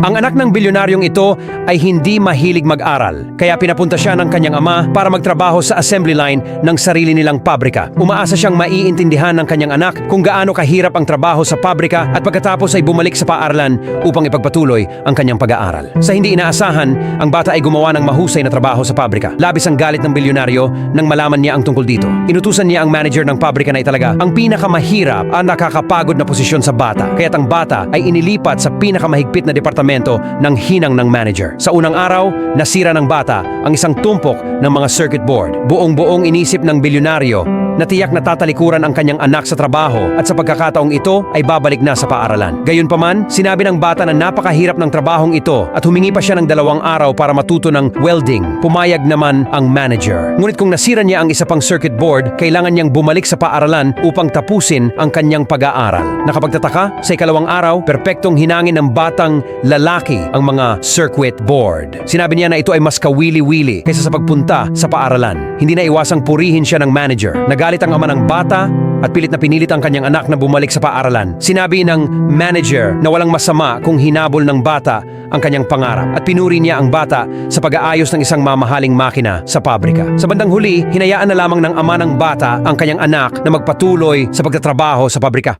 Ang anak ng bilyonaryong ito ay hindi mahilig mag-aral, kaya pinapunta siya ng kanyang ama para magtrabaho sa assembly line ng sarili nilang pabrika. Umaasa siyang maiintindihan ng kanyang anak kung gaano kahirap ang trabaho sa pabrika at pagkatapos ay bumalik sa paaralan upang ipagpatuloy ang kanyang pag-aaral. Sa hindi inaasahan, ang bata ay gumawa ng mahusay na trabaho sa pabrika. Labis ang galit ng bilyonaryo nang malaman niya ang tungkol dito. Inutusan niya ang manager ng pabrika na italaga ang pinakamahirap at nakakapagod na posisyon sa bata. Kaya't ang bata ay inilipat sa pinakamahigpit na departamento ng hinang ng manager. Sa unang araw, nasira ng bata ang isang tumpok ng mga circuit board. Buong-buong inisip ng bilyonaryo na tiyak na tatalikuran ang kanyang anak sa trabaho at sa pagkakataong ito ay babalik na sa paaralan. Gayunpaman, sinabi ng bata na napakahirap ng trabahong ito at humingi pa siya ng dalawang araw para matuto ng welding. Pumayag naman ang manager. Ngunit kung nasira niya ang isa pang circuit board, kailangan niyang bumalik sa paaralan upang tapusin ang kanyang pag-aaral. Nakapagtataka, sa ikalawang araw, perpektong hinangin ng batang lalaki ang mga circuit board. Sinabi niya na ito ay mas kawili-wili kaysa sa pagpunta sa paaralan. Hindi na iwasang purihin siya ng manager. Nagalit ang ama ng bata at pilit na pinilit ang kanyang anak na bumalik sa paaralan. Sinabi ng manager na walang masama kung hinabol ng bata ang kanyang pangarap at pinuri niya ang bata sa pag-aayos ng isang mamahaling makina sa pabrika. Sa bandang huli, hinayaan na lamang ng ama ng bata ang kanyang anak na magpatuloy sa pagtatrabaho sa pabrika.